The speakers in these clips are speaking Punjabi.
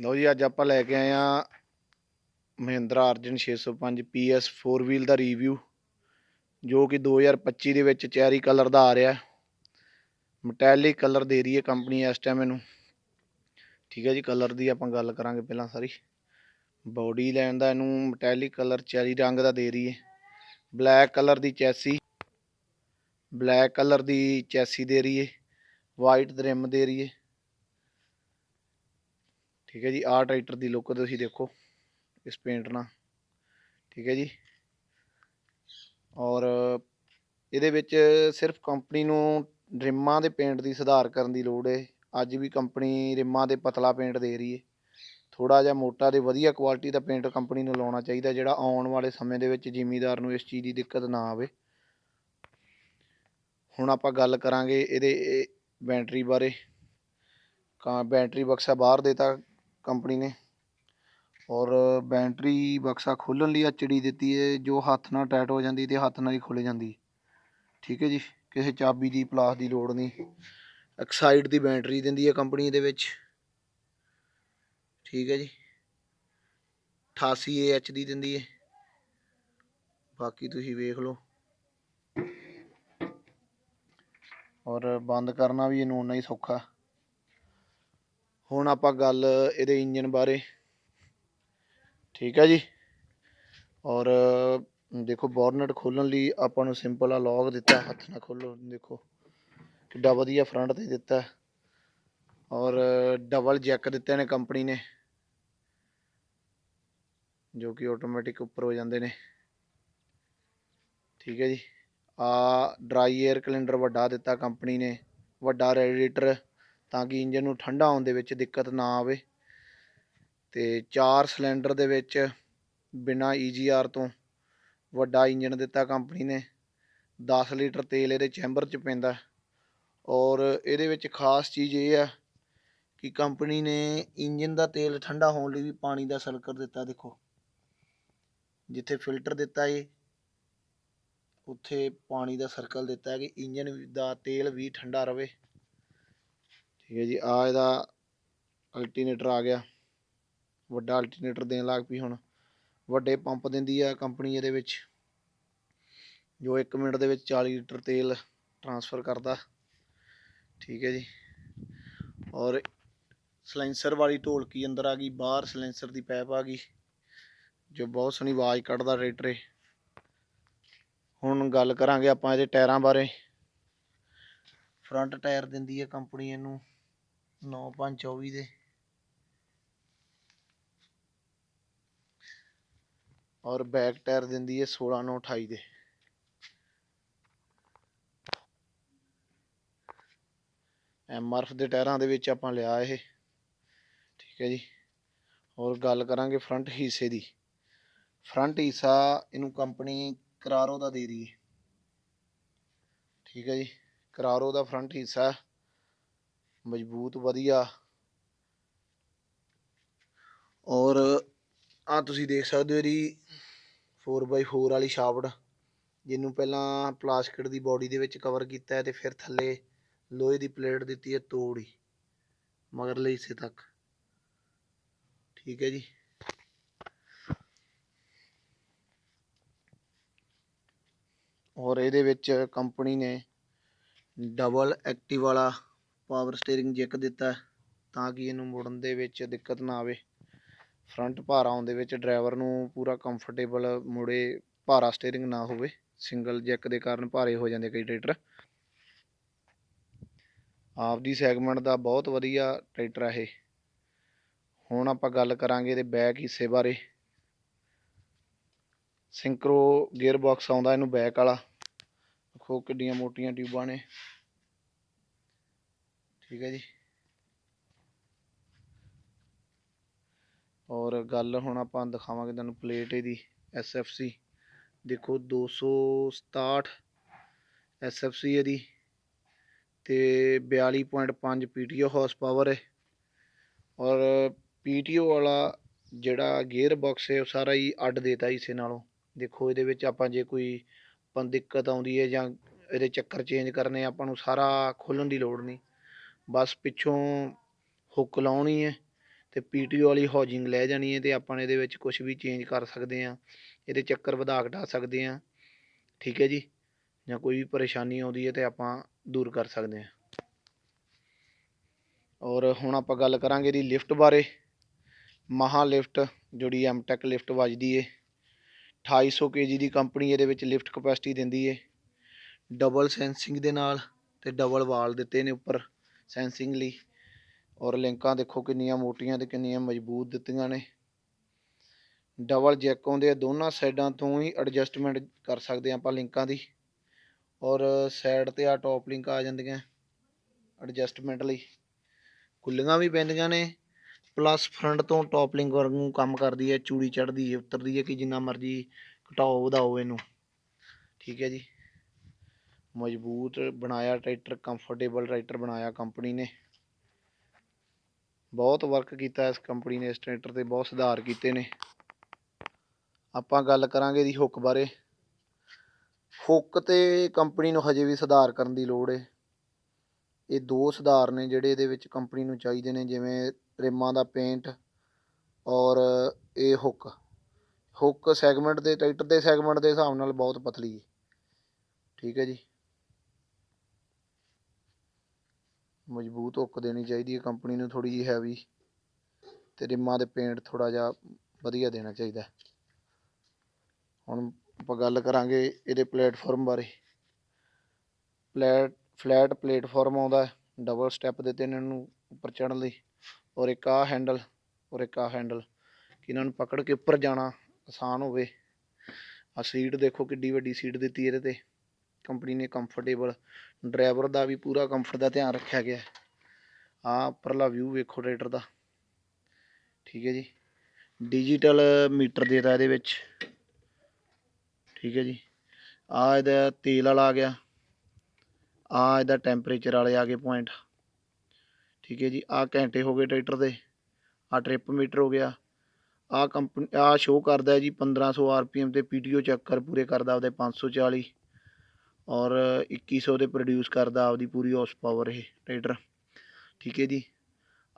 ਲਓ ਜੀ, ਅੱਜ ਆਪਾਂ ਲੈ ਕੇ ਆਏ ਆ ਮਹਿੰਦਰਾ ਅਰਜਨ 605 PS 4 ਵੀਲ ਦਾ ਰਿਵਿਊ ਜੋ ਕਿ 2025 ਦੇ ਵਿੱਚ ਚੈਰੀ ਕਲਰ ਦਾ ਆ ਰਿਹਾ ਮਟੈਲਿਕ ਕਲਰ ਦੇ ਰਹੀ ਹੈ ਕੰਪਨੀ ਇਸ ਟਾਈਮ ਇਹਨੂੰ। ਠੀਕ ਹੈ ਜੀ, ਕਲਰ ਦੀ ਆਪਾਂ ਗੱਲ ਕਰਾਂਗੇ ਪਹਿਲਾਂ ਸਾਰੀ। ਬਾਡੀ ਲੈਣ ਦਾ ਇਹਨੂੰ ਮਟੈਲਿਕ ਕਲਰ ਚੈਰੀ ਰੰਗ ਦਾ ਦੇ ਰਹੀ ਹੈ। ਬਲੈਕ ਕਲਰ ਦੀ ਚੈਸੀ ਬਲੈਕ ਕਲਰ ਦੀ ਚੈਸੀ ਦੇ ਰਹੀ ਹੈ। ਵਾਈਟ ਰਿਮ ਦੇ ਰਹੀ ਹੈ। ਠੀਕ ਹੈ ਜੀ ਆਹ ਟਰੈਕਟਰ ਦੀ ਲੁੱਕ ਤੁਸੀਂ ਦੇਖੋ, ਇਸ ਪੇਂਟ ਨਾਲ, ਠੀਕ ਹੈ ਜੀ। ਔਰ ਇਹਦੇ ਵਿੱਚ ਸਿਰਫ ਕੰਪਨੀ ਨੂੰ ਰਿਮਾਂ ਦੇ ਪੇਂਟ ਦੀ ਸੁਧਾਰ ਕਰਨ ਦੀ ਲੋੜ ਹੈ। ਅੱਜ ਵੀ ਕੰਪਨੀ ਰਿਮਾਂ ਦੇ ਪਤਲਾ ਪੇਂਟ ਦੇ ਰਹੀ ਹੈ। ਥੋੜਾ ਜਿਹਾ ਮੋਟਾ ਤੇ ਵਧੀਆ ਕੁਆਲਿਟੀ ਦਾ ਪੇਂਟ ਕੰਪਨੀ ਨੂੰ ਲਾਉਣਾ ਚਾਹੀਦਾ, ਜਿਹੜਾ ਆਉਣ ਵਾਲੇ ਸਮੇਂ ਦੇ ਵਿੱਚ ਜ਼ਿਮੀਦਾਰ ਨੂੰ ਇਸ ਚੀਜ਼ ਦੀ ਦਿੱਕਤ ਨਾ ਆਵੇ। ਹੁਣ ਆਪਾਂ ਗੱਲ ਕਰਾਂਗੇ ਇਹਦੇ ਬੈਟਰੀ ਬਾਰੇ। ਕਾ ਬੈਟਰੀ ਬਕਸਾ ਬਾਹਰ ਦੇਤਾ ਕੰਪਨੀ ਨੇ। ਔਰ ਬੈਟਰੀ ਬਕਸਾ ਖੋਲ੍ਹਣ ਲਈ ਚਿੜੀ ਦਿੱਤੀ ਹੈ ਜੋ ਹੱਥ ਨਾਲ ਟਾਈਟ ਹੋ ਜਾਂਦੀ ਅਤੇ ਹੱਥ ਨਾਲ ਹੀ ਖੁੱਲ੍ਹ ਜਾਂਦੀ। ਠੀਕ ਹੈ ਜੀ, ਕਿਸੇ ਚਾਬੀ ਦੀ ਪਲਾਸ ਦੀ ਲੋੜ ਨਹੀਂ। ਐਕਸਾਈਡ ਦੀ ਬੈਟਰੀ ਦਿੰਦੀ ਹੈ ਕੰਪਨੀ ਦੇ ਵਿੱਚ। ਠੀਕ ਹੈ ਜੀ। 88 AH ਦੀ ਦਿੰਦੀ ਹੈ ਬਾਕੀ ਤੁਸੀਂ ਵੇਖ ਲਓ। ਔਰ ਬੰਦ ਕਰਨਾ ਵੀ ਇਹਨੂੰ ਉਨਾ ਹੀ ਸੌਖਾ। ਹੁਣ ਆਪਾਂ ਗੱਲ ਇਹਦੇ ਇੰਜਨ ਬਾਰੇ। ਠੀਕ ਹੈ ਜੀ? ਔਰ ਦੇਖੋ, ਬੋਰਨਟ ਖੋਲਣ ਲਈ ਆਪਾਂ ਨੂੰ ਸਿੰਪਲ ਆ ਲੌਕ ਦਿੱਤਾ, ਹੱਥ ਨਾਲ ਖੋਲੋ। ਦੇਖੋ, ਕਿੱਡਾ ਵਧੀਆ ਫਰੰਟ ਤੇ ਦਿੱਤਾ। ਔਰ ਡਬਲ ਜੈਕ ਦਿੱਤੇ ਨੇ ਕੰਪਨੀ ਨੇ, ਜੋ ਕਿ ਆਟੋਮੈਟਿਕ ਉੱਪਰ ਹੋ ਜਾਂਦੇ ਨੇ। ਠੀਕ ਹੈ ਜੀ? ਆ ਡਰਾਈ 에ਅਰ ਕੈਲੰਡਰ ਵੱਡਾ ਦਿੱਤਾ ਕੰਪਨੀ ਨੇ, ਵੱਡਾ ਰੈਡੀਏਟਰ ਤਾਂ ਕਿ ਇੰਜਨ ਨੂੰ ਠੰਡਾ ਹੋਣ ਦੇ ਵਿੱਚ ਦਿੱਕਤ ਨਾ ਆਵੇ। ਤੇ ਚਾਰ ਸਿਲੰਡਰ ਦੇ ਵਿੱਚ ਬਿਨਾ ਈਜੀਆਰ ਤੋਂ ਵੱਡਾ ਇੰਜਨ ਦਿੱਤਾ ਕੰਪਨੀ ਨੇ। 10 ਲੀਟਰ ਤੇਲ ਇਹਦੇ ਚੈਂਬਰ 'ਚ ਪੈਂਦਾ। ਔਰ ਇਹਦੇ ਵਿੱਚ ਖਾਸ ਚੀਜ਼ ਇਹ ਆ ਕਿ ਕੰਪਨੀ ਨੇ ਇੰਜਨ ਦਾ ਤੇਲ ਠੰਡਾ ਹੋਣ ਲਈ ਵੀ ਪਾਣੀ ਦਾ ਸਰਕਲ ਦਿੱਤਾ ਦੇਖੋ। ਜਿੱਥੇ ਫਿਲਟਰ ਦਿੱਤਾ ਏ, ਉੱਥੇ ਪਾਣੀ ਦਾ ਸਰਕਲ ਦਿੱਤਾ ਹੈ ਕਿ ਇੰਜਨ ਦਾ ਤੇਲ ਵੀ ਠੰਡਾ ਰਵੇ। ਠੀਕ ਹੈ ਜੀ, ਆ ਇਹਦਾ ਅਲਟਰਨੇਟਰ ਆ ਗਿਆ। ਵੱਡਾ ਅਲਟਰਨੇਟਰ ਦੇਣ ਲੱਗ ਪਈ ਹੁਣ। ਵੱਡੇ ਪੰਪ ਦਿੰਦੀ ਆ ਕੰਪਨੀ ਇਹਦੇ ਵਿੱਚ, ਜੋ 1 ਮਿੰਟ ਦੇ ਵਿੱਚ 40 ਲੀਟਰ ਤੇਲ ਟਰਾਂਸਫਰ ਕਰਦਾ। ਠੀਕ ਹੈ ਜੀ। ਔਰ ਸਲੈਂਸਰ ਵਾਲੀ ਢੋਲਕੀ ਅੰਦਰ ਆ ਗਈ, ਬਾਹਰ ਸਲੈਂਸਰ ਦੀ ਪਾਈਪ ਆ ਗਈ, ਜੋ ਬਹੁਤ ਸੋਹਣੀ ਆਵਾਜ਼ ਕੱਢਦਾ ਰੇਟਰੇ ਹੁਣ ਗੱਲ ਕਰਾਂਗੇ ਆਪਾਂ ਇਹਦੇ ਟਾਇਰਾਂ ਬਾਰੇ। ਫਰੰਟ ਟਾਇਰ ਦਿੰਦੀ ਹੈ ਕੰਪਨੀ ਇਹਨੂੰ। 9524 ਦੇ। ਔਰ ਬੈਕ ਟਾਇਰ ਦਿੰਦੀ ਹੈ 16928 ਦੇ। ਐਮਆਰਐਫ ਦੇ ਟਾਇਰਾਂ ਦੇ ਵਿੱਚ ਆਪਾਂ ਲਿਆ ਇਹ। ਠੀਕ ਹੈ ਜੀ। ਔਰ ਗੱਲ ਕਰਾਂਗੇ ਫਰੰਟ ਹਿੱਸੇ ਦੀ। ਫਰੰਟ ਹਿੱਸਾ ਇਹਨੂੰ ਕੰਪਨੀ ਕਰਾਰੋ ਦਾ ਦੇ ਰਹੀ ਹੈ। ਠੀਕ ਹੈ ਜੀ। ਕਰਾਰੋ ਦਾ ਫਰੰਟ ਹਿੱਸਾ। ਮਜ਼ਬੂਤ, ਵਧੀਆ। ਔਰ ਆ ਤੁਸੀਂ ਦੇਖ ਸਕਦੇ ਹੋ ਇਹਦੀ 4x4 ਵਾਲੀ ਸ਼ਾਫਟ ਜਿਹਨੂੰ ਪਹਿਲਾਂ ਪਲਾਸਟਿਕ ਦੀ ਬਾਡੀ ਦੇ ਵਿੱਚ ਕਵਰ ਕੀਤਾ ਹੈ ਤੇ ਫਿਰ ਥੱਲੇ ਲੋਹੇ ਦੀ ਪਲੇਟ ਦਿੱਤੀ ਹੈ ਤੋੜੀ ਮਗਰਲੇ ਹਿੱਸੇ ਤੱਕ। ਠੀਕ ਹੈ ਜੀ। ਔਰ ਇਹਦੇ ਵਿੱਚ ਕੰਪਨੀ ਨੇ ਡਬਲ ਐਕਟਿਵ ਵਾਲਾ ਪਾਵਰ ਸਟੀਅਰਿੰਗ ਜੈਕ ਦਿੱਤਾ ਤਾਂ ਕਿ ਇਹਨੂੰ ਮੁੜਨ ਦੇ ਵਿੱਚ ਦਿੱਕਤ ਨਾ ਆਵੇ। ਫਰੰਟ ਭਾਰਾ ਆਉਣ ਦੇ ਵਿੱਚ ਡਰਾਈਵਰ ਨੂੰ ਪੂਰਾ ਕੰਫਰਟੇਬਲ ਮੁੜੇ ਭਾਰਾ ਸਟੀਅਰਿੰਗ ਨਾ ਹੋਵੇ। ਸਿੰਗਲ ਜੈਕ ਦੇ ਕਾਰਨ ਭਾਰੇ ਹੋ ਜਾਂਦੇ ਕਈ ਟਰੈਕਟਰ। ਆਪਦੀ ਸੈਗਮੈਂਟ ਦਾ ਬਹੁਤ ਵਧੀਆ ਟਰੈਕਟਰ ਹੈ ਇਹ। ਹੁਣ ਆਪਾਂ ਗੱਲ ਕਰਾਂਗੇ ਇਹਦੇ ਬੈਕ ਹਿੱਸੇ ਬਾਰੇ। ਸਿੰਕਰੋ ਗੇਅਰ ਬਾਕਸ ਆਉਂਦਾ ਇਹਨੂੰ ਬੈਕ ਵਾਲਾ। ਦੇਖੋ ਕਿੱਡੀਆਂ ਮੋਟੀਆਂ ਟਿਊਬਾਂ ਨੇ। ਠੀਕ ਹੈ ਜੀ। ਔਰ ਗੱਲ ਹੁਣ ਆਪਾਂ ਦਿਖਾਵਾਂਗੇ ਤੁਹਾਨੂੰ ਪਲੇਟ ਇਹਦੀ SFC ਦੇਖੋ 267 SFC ਇਹਦੀ ਤੇ 42.5 PTO ਹਾਰਸ ਪਾਵਰ ਹੈ। ਔਰ PTO ਵਾਲਾ ਜਿਹੜਾ ਗੇਅਰ ਬਾਕਸ ਹੈ ਉਹ ਸਾਰਾ ਹੀ ਅੱਡ ਦੇਤਾ ਇਸੇ ਨਾਲੋਂ। ਦੇਖੋ ਇਹਦੇ ਵਿੱਚ ਆਪਾਂ ਜੇ ਕੋਈ ਆਪਾਂ ਦਿੱਕਤ ਆਉਂਦੀ ਹੈ ਜਾਂ ਇਹਦੇ ਚੱਕਰ ਚੇਂਜ ਕਰਨੇ ਆਪਾਂ ਨੂੰ ਸਾਰਾ ਖੋਲਣ ਦੀ ਲੋੜ ਨਹੀਂ। ਬਸ ਪਿੱਛੋਂ ਹੁੱਕ ਲਾਉਣੀ ਹੈ ਅਤੇ ਪੀ ਟੀ ਓ ਵਾਲੀ ਹਾਊਜਿੰਗ ਲੈ ਜਾਣੀ ਹੈ ਅਤੇ ਆਪਾਂ ਇਹਦੇ ਵਿੱਚ ਕੁਛ ਵੀ ਚੇਂਜ ਕਰ ਸਕਦੇ ਹਾਂ, ਇਹਦੇ ਚੱਕਰ ਵਧਾ ਘਟਾ ਸਕਦੇ ਹਾਂ, ਠੀਕ ਹੈ ਜੀ? ਜਾਂ ਕੋਈ ਵੀ ਪਰੇਸ਼ਾਨੀ ਆਉਂਦੀ ਹੈ ਤੇ ਆਪਾਂ ਦੂਰ ਕਰ ਸਕਦੇ ਹਾਂ। ਔਰ ਹੁਣ ਆਪਾਂ ਗੱਲ ਕਰਾਂਗੇ ਇਹਦੀ ਲਿਫਟ ਬਾਰੇ। ਮਹਾ ਲਿਫਟ ਜਿਹੜੀ ਐਮਟੈਕ ਲਿਫਟ ਵੱਜਦੀ ਏ 2800 ਕੇਜੀ ਦੀ ਕੰਪਨੀ ਇਹਦੇ ਵਿੱਚ ਲਿਫਟ ਕਪੈਸਿਟੀ ਦਿੰਦੀ ਏ। ਡਬਲ ਸੈਂਸਿੰਗ ਦੇ ਨਾਲ ਤੇ ਡਬਲ ਵਾਲ ਦਿੱਤੇ ਨੇ ਉੱਪਰ। ਸੈਂਸਿੰਗ ਲਈ ਔਰ ਲਿੰਕਾਂ ਦੇਖੋ ਕਿੰਨੀਆਂ ਮੋਟੀਆਂ ਤੇ ਕਿੰਨੀਆਂ ਮਜ਼ਬੂਤ ਦਿੱਤੀਆਂ ਨੇ। ਡਬਲ ਜੈਕ ਆਉਂਦੇ ਆ, ਦੋਨਾਂ ਸਾਈਡਾਂ ਤੋਂ ਹੀ ਐਡਜਸਟਮੈਂਟ ਕਰ ਸਕਦੇ ਹਾਂ ਆਪਾਂ ਲਿੰਕਾਂ ਦੀ। ਔਰ ਸਾਈਡ ਤੇ ਆ ਟੌਪ ਲਿੰਕ ਆ ਜਾਂਦੀਆਂ ਐਡਜਸਟਮੈਂਟ ਲਈ। ਖੁੱਲੀਆਂ ਵੀ ਪੈਂਦੀਆਂ ਨੇ ਪਲੱਸ ਫਰੰਟ ਤੋਂ ਟੌਪ ਲਿੰਕ ਵਾਂਗੂ ਕੰਮ ਕਰਦੀ ਹੈ, ਚੂੜੀ ਚੜਦੀ ਹੈ, ਉਤਰਦੀ ਹੈ ਕਿ ਜਿੰਨਾ ਮਰਜ਼ੀ ਘਟਾਓ ਵਧਾਓ ਇਹਨੂੰ। ਠੀਕ ਹੈ ਜੀ। ਮਜ਼ਬੂਤ ਬਣਾਇਆ, ਟਰੈਕਟਰ ਕੰਫਰਟੇਬਲ ਟਰੈਕਟਰ ਬਣਾਇਆ ਕੰਪਨੀ ਨੇ। ਬਹੁਤ ਵਰਕ ਕੀਤਾ ਇਸ ਕੰਪਨੀ ਨੇ, ਇਸ ਟਰੈਕਟਰ ਤੇ ਬਹੁਤ ਸੁਧਾਰ ਕੀਤੇ ਨੇ। ਆਪਾਂ ਗੱਲ ਕਰਾਂਗੇ ਇਹਦੀ ਹੁੱਕ ਬਾਰੇ। ਹੁੱਕ ਤੇ ਕੰਪਨੀ ਨੂੰ ਹਜੇ ਵੀ ਸੁਧਾਰ ਕਰਨ ਦੀ ਲੋੜ ਹੈ ਇਹ ਦੋ ਸੁਧਾਰ ਨੇ ਜਿਹੜੇ ਇਹਦੇ ਵਿੱਚ ਕੰਪਨੀ ਨੂੰ ਚਾਹੀਦੇ ਨੇ, ਜਿਵੇਂ ਰਿਮਾਂ ਦਾ ਪੇਂਟ ਔਰ ਇਹ ਹੁੱਕ ਹੁੱਕ ਸੈਗਮੈਂਟ ਦੇ, ਟਰੈਕਟਰ ਦੇ ਸੈਗਮੈਂਟ ਦੇ ਹਿਸਾਬ ਨਾਲ ਬਹੁਤ ਪਤਲੀ ਹੈ ਠੀਕ ਹੈ ਜੀ? ਮਜ਼ਬੂਤ ਹੁੱਕ ਦੇਣੀ ਚਾਹੀਦੀ ਹੈ ਕੰਪਨੀ ਨੂੰ ਥੋੜੀ ਜਿਹੀ ਹੈਵੀ ਤੇ ਰਿਮਾਂ ਦੇ ਪੇਂਟ ਥੋੜਾ ਜਿਹਾ ਵਧੀਆ ਦੇਣਾ ਚਾਹੀਦਾ ਹੁਣ ਆਪਾਂ ਗੱਲ ਕਰਾਂਗੇ ਇਹਦੇ ਪਲੇਟਫਾਰਮ ਬਾਰੇ। ਪਲੇਟ ਫਲੈਟ ਪਲੇਟਫਾਰਮ ਆਉਂਦਾ ਡਬਲ ਸਟੈਪ ਦਿੱਤੇ ਇਹਨਾਂ ਨੂੰ ਉੱਪਰ ਚੜ੍ਹਨ ਲਈ ਔਰ ਇੱਕ ਆਹ ਹੈਂਡਲ ਔਰ ਇੱਕ ਆਹ ਹੈਂਡਲ ਕਿ ਇਹਨਾਂ ਨੂੰ ਪਕੜ ਕੇ ਉੱਪਰ ਜਾਣਾ ਆਸਾਨ ਹੋਵੇ। ਆ ਸੀਟ ਦੇਖੋ ਕਿੱਡੀ ਵੱਡੀ ਸੀਟ ਦਿੱਤੀ ਇਹਦੇ ਤੇ। ਕੰਪਨੀ ਨੇ ਕੰਫਰਟੇਬਲ ਡਰਾਈਵਰ ਦਾ ਵੀ ਪੂਰਾ ਕੰਫਰਟ ਦਾ ਧਿਆਨ ਰੱਖਿਆ ਗਿਆ ਆ ਉੱਪਰਲਾ ਵਿਊ ਵੇਖੋ ਟਰੈਕਟਰ ਦਾ। ਠੀਕ ਹੈ ਜੀ। ਡਿਜੀਟਲ ਮੀਟਰ ਦੇਤਾ ਇਹਦੇ ਵਿੱਚ। ਠੀਕ ਹੈ ਜੀ। ਆ ਇਹਦਾ ਤੇਲ ਵਾਲਾ ਆ ਗਿਆ। ਆ ਇਹਦਾ ਟੈਂਪਰੇਚਰ ਵਾਲੇ ਆ ਗਏ ਪੁਆਇੰਟ ਠੀਕ ਹੈ ਜੀ। ਆ ਘੰਟੇ ਹੋ ਗਏ ਟਰੈਕਟਰ ਦੇ। ਆ ਟ੍ਰਿਪ ਮੀਟਰ ਹੋ ਗਿਆ। ਆ ਕੰਪਨੀ ਆ ਸ਼ੋ ਕਰਦਾ ਹੈ ਜੀ 1500 ਆਰਪੀਐਮ ਤੇ ਪੀਟੀਓ ਚੱਕਰ ਪੂਰੇ ਕਰਦਾ ਉਹਦੇ 540 ਔਰ 2100 ਦੇ ਪ੍ਰੋਡਿਊਸ ਕਰਦਾ ਆਪਦੀ ਪੂਰੀ ਹਾਰਸ ਪਾਵਰ ਇਹ ਟਰੈਕਟਰ। ਠੀਕ ਹੈ ਜੀ?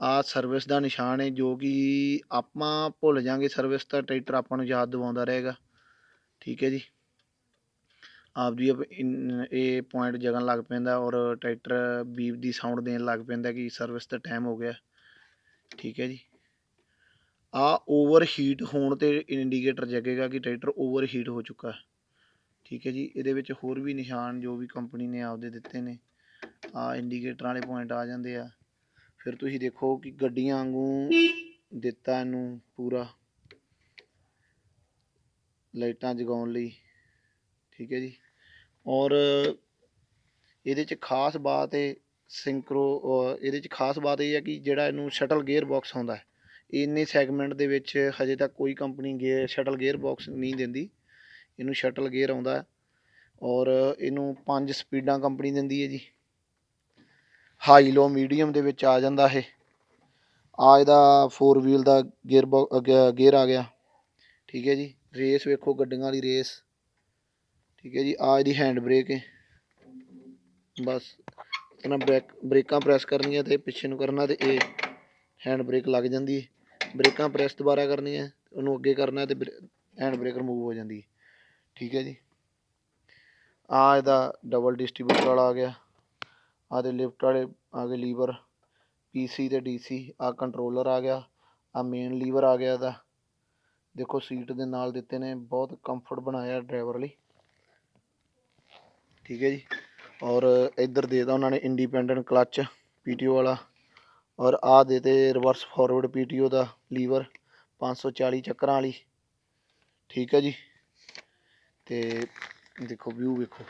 ਆ ਸਰਵਿਸ ਦਾ ਨਿਸ਼ਾਨ ਹੈ ਜੋ ਕਿ ਆਪਾਂ ਭੁੱਲ ਜਾਾਂਗੇ ਸਰਵਿਸ ਤਾਂ ਟਰੈਕਟਰ ਆਪਾਂ ਨੂੰ ਯਾਦ ਦਿਵਾਉਂਦਾ ਰਹੇਗਾ। ਠੀਕ ਹੈ ਜੀ? ਆਪਦੀ ਇਹ ਪੁਆਇੰਟ ਜਗਣ ਲੱਗ ਪੈਂਦਾ ਔਰ ਟਰੈਕਟਰ ਬੀਪ ਦੀ ਸਾਊਂਡ ਦੇਣ ਲੱਗ ਪੈਂਦਾ ਕਿ ਸਰਵਿਸ ਦਾ ਟਾਈਮ ਹੋ ਗਿਆ। ਠੀਕ ਹੈ ਜੀ? ਆ ਓਵਰ ਹੀਟ ਹੋਣ ਤੇ ਇੰਡੀਕੇਟਰ ਜਗੇਗਾ ਕਿ ਟਰੈਕਟਰ ਓਵਰ ਹੀਟ ਹੋ ਚੁੱਕਾ। ਹੈ ਠੀਕ ਹੈ ਜੀ, ਇਹਦੇ ਵਿੱਚ ਹੋਰ ਵੀ ਨਿਸ਼ਾਨ ਜੋ ਵੀ ਕੰਪਨੀ ਨੇ ਆਪਦੇ ਦਿੱਤੇ ਨੇ ਆ ਇੰਡੀਕੇਟਰ ਵਾਲੇ ਪੁਆਇੰਟ ਆ ਜਾਂਦੇ ਆ। ਫਿਰ ਤੁਸੀਂ ਦੇਖੋ ਕਿ ਗੱਡੀਆਂ ਵਾਂਗੂ ਦਿੱਤਾ ਇਹਨੂੰ ਪੂਰਾ, ਲਾਈਟਾਂ ਜਗਾਉਣ ਲਈ, ਠੀਕ ਹੈ ਜੀ। ਔਰ ਇਹਦੇ ਚ ਖਾਸ ਬਾਤ ਹੈ ਸਿੰਕਰੋ ਇਹਦੇ ਚ ਖਾਸ ਬਾਤ ਇਹ ਹੈ ਕਿ ਜਿਹੜਾ ਇਹਨੂੰ ਸ਼ਟਲ ਗੇਅਰ ਬਾਕਸ ਆਉਂਦਾ ਹੈ ਇੰਨੇ ਸੈਗਮੈਂਟ ਦੇ ਵਿੱਚ ਹਜੇ ਤੱਕ ਕੋਈ company gear shuttle gear box ਨਹੀਂ ਦਿੰਦੀ। ਇਹਨੂੰ ਸ਼ਟਲ ਗੇਅਰ ਆਉਂਦਾ ਔਰ ਇਹਨੂੰ ਪੰਜ ਸਪੀਡਾਂ ਕੰਪਨੀ ਦਿੰਦੀ ਹੈ ਜੀ। ਹਾਈ ਲੋ ਮੀਡੀਅਮ ਦੇ ਵਿੱਚ ਆ ਜਾਂਦਾ ਇਹ। ਆ ਇਹਦਾ 4 ਵੀਲ ਦਾ ਗੇਅਰ ਗੇਅਰ ਆ ਗਿਆ। ਠੀਕ ਹੈ ਜੀ। ਰੇਸ ਵੇਖੋ ਗੱਡੀਆਂ ਵਾਲੀ ਰੇਸ ਠੀਕ ਹੈ ਜੀ। ਆ ਇਹਦੀ ਹੈਂਡ ਬ੍ਰੇਕ ਹੈ। ਬਸ ਇਹਨਾਂ ਬ੍ਰੇਕ ਬ੍ਰੇਕਾਂ ਪ੍ਰੈਸ ਕਰਨੀਆਂ ਤੇ ਪਿੱਛੇ ਨੂੰ ਕਰਨਾ ਤੇ ਇਹ ਹੈਂਡ ਬ੍ਰੇਕ ਲੱਗ ਜਾਂਦੀ ਹੈ। ਬ੍ਰੇਕਾਂ ਪ੍ਰੈਸ ਦੁਬਾਰਾ ਕਰਨੀਆਂ, ਉਹਨੂੰ ਅੱਗੇ ਕਰਨਾ ਤੇ ਹੈਂਡ ਬ੍ਰੇਕ ਰਿਮੂਵ ਹੋ ਜਾਂਦੀ ਹੈ। ਠੀਕ ਹੈ ਜੀ। ਆ ਇਹਦਾ ਡਬਲ ਡਿਸਟ੍ਰੀਬਿਊਟਰ ਵਾਲਾ ਆ ਗਿਆ। ਆ ਦੇ ਲਿਫਟ ਵਾਲੇ ਆ ਗਏ ਲੀਵਰ ਪੀਸੀ ਤੇ ਡੀਸੀ ਆ ਕੰਟਰੋਲਰ ਆ ਗਿਆ। ਆ ਮੇਨ ਲੀਵਰ ਆ ਗਿਆ ਇਹਦਾ। ਦੇਖੋ ਸੀਟ ਦੇ ਨਾਲ ਦਿੱਤੇ ਨੇ, ਬਹੁਤ ਕੰਫਰਟ ਬਣਾਇਆ ਡਰਾਈਵਰ ਲਈ। ਠੀਕ ਹੈ ਜੀ। ਔਰ ਇੱਧਰ ਦੇਤਾ ਉਹਨਾਂ ਨੇ ਇੰਡੀਪੈਂਡੈਂਟ ਕਲੱਚ ਪੀਟੀਓ ਵਾਲਾ। ਔਰ ਆ ਦੇਤੇ ਰਿਵਰਸ ਫਾਰਵਰਡ ਪੀਟੀਓ ਦਾ ਲੀਵਰ 540 ਚੱਕਰਾਂ ਵਾਲੀ। ਠੀਕ ਹੈ ਜੀ। ਤੇ ਦੇਖੋ ਵਿਊ ਵੇਖੋ।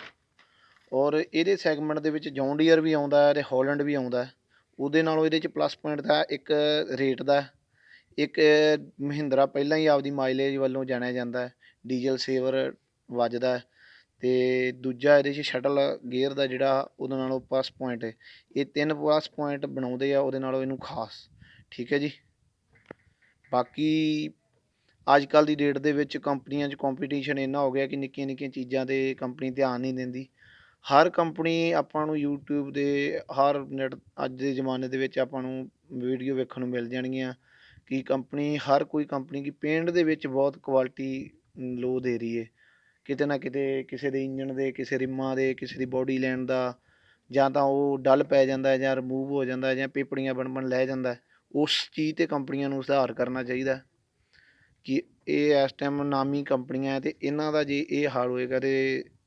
ਔਰ ਇਹਦੇ ਸੈਗਮੈਂਟ ਦੇ ਵਿੱਚ ਜੌਨ ਡੀਅਰ ਵੀ ਆਉਂਦਾ ਹੈ ਤੇ ਹਾਲੈਂਡ ਵੀ ਆਉਂਦਾ ਉਹਦੇ ਨਾਲੋਂ ਇਹਦੇ ਚ ਪਲੱਸ ਪੁਆਇੰਟ ਦਾ ਇੱਕ ਰੇਟ ਦਾ ਇੱਕ ਮਹਿੰਦਰਾ ਪਹਿਲਾਂ ਹੀ ਆਪਦੀ ਮਾਈਲੇਜ ਵੱਲੋਂ ਜਾਣਿਆ ਜਾਂਦਾ ਡੀਜ਼ਲ ਸੇਵਰ ਵੱਜਦਾ ਹੈ ਤੇ ਦੂਜਾ ਇਹਦੇ 'ਚ ਸ਼ਟਲ ਗੇਅਰ ਦਾ ਜਿਹੜਾ ਉਹਦੇ ਨਾਲੋਂ ਪਲੱਸ ਪੁਆਇੰਟ ਹੈ। ਇਹ ਤਿੰਨ ਪਲੱਸ ਪੁਆਇੰਟ ਬਣਾਉਂਦੇ ਆ, ਉਹਦੇ ਨਾਲੋਂ ਇਹਨੂੰ ਖਾਸ। ਠੀਕ ਹੈ ਜੀ? ਬਾਕੀ ਅੱਜ ਕੱਲ੍ਹ ਦੀ ਡੇਟ ਦੇ ਵਿੱਚ ਕੰਪਨੀਆਂ 'ਚ ਕੰਪੀਟੀਸ਼ਨ ਇੰਨਾ ਹੋ ਗਿਆ ਕਿ ਨਿੱਕੀਆਂ ਨਿੱਕੀਆਂ ਚੀਜ਼ਾਂ ਤੇ ਕੰਪਨੀ ਧਿਆਨ ਨਹੀਂ ਦਿੰਦੀ। ਹਰ ਕੰਪਨੀ ਆਪਾਂ ਨੂੰ ਯੂਟਿਊਬ ਦੇ, ਹਰ ਨੈਟ ਅੱਜ ਦੇ ਜ਼ਮਾਨੇ ਦੇ ਵਿੱਚ ਆਪਾਂ ਨੂੰ ਵੀਡੀਓ ਵੇਖਣ ਨੂੰ ਮਿਲ ਜਾਣਗੀਆਂ ਕਿ ਕੰਪਨੀ ਹਰ ਕੋਈ ਕੰਪਨੀ ਕਿ ਪੇਂਟ ਦੇ ਵਿੱਚ ਬਹੁਤ ਕੁਆਲਿਟੀ ਲੋ ਦੇ ਰਹੀ ਹੈ ਕਿਤੇ ਨਾ ਕਿਤੇ ਕਿਸੇ ਦੇ ਇੰਜਣ ਦੇ, ਕਿਸੇ ਰਿਮਾਂ ਦੇ, ਕਿਸੇ ਦੀ ਬੋਡੀ ਲੈਣ ਦਾ ਜਾਂ ਤਾਂ ਉਹ ਡਲ ਪੈ ਜਾਂਦਾ ਜਾਂ ਰਿਮੂਵ ਹੋ ਜਾਂਦਾ ਜਾਂ ਪੇਪੜੀਆਂ ਬਣ ਬਣ ਲੈ ਜਾਂਦਾ, ਉਸ ਚੀਜ਼ ਤੇ ਕੰਪਨੀਆਂ ਨੂੰ ਸੁਧਾਰ ਕਰਨਾ ਚਾਹੀਦਾ। ਕਿ ਇਹ ਇਸ ਟਾਈਮ ਨਾਮੀ ਕੰਪਨੀਆਂ ਹੈ ਅਤੇ ਇਹਨਾਂ ਦਾ ਜੇ ਇਹ ਹਾਲ ਹੋਏਗਾ ਤਾਂ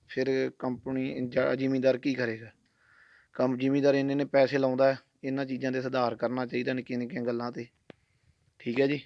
ਫਿਰ ਕੰਪਨੀ ਜਾਂ ਜ਼ਿਮੀਂਦਾਰ ਕੀ ਕਰੇਗਾ? ਕੰਮ ਜ਼ਿਮੀਂਦਾਰ ਇੰਨੇ ਇੰਨੇ ਪੈਸੇ ਲਾਉਂਦਾ ਇਹਨਾਂ ਚੀਜ਼ਾਂ ਤੇ ਸੁਧਾਰ ਕਰਨਾ ਚਾਹੀਦਾ ਨਿੱਕੀਆਂ ਨਿੱਕੀਆਂ ਗੱਲਾਂ ਤੇ। ਠੀਕ ਹੈ ਜੀ?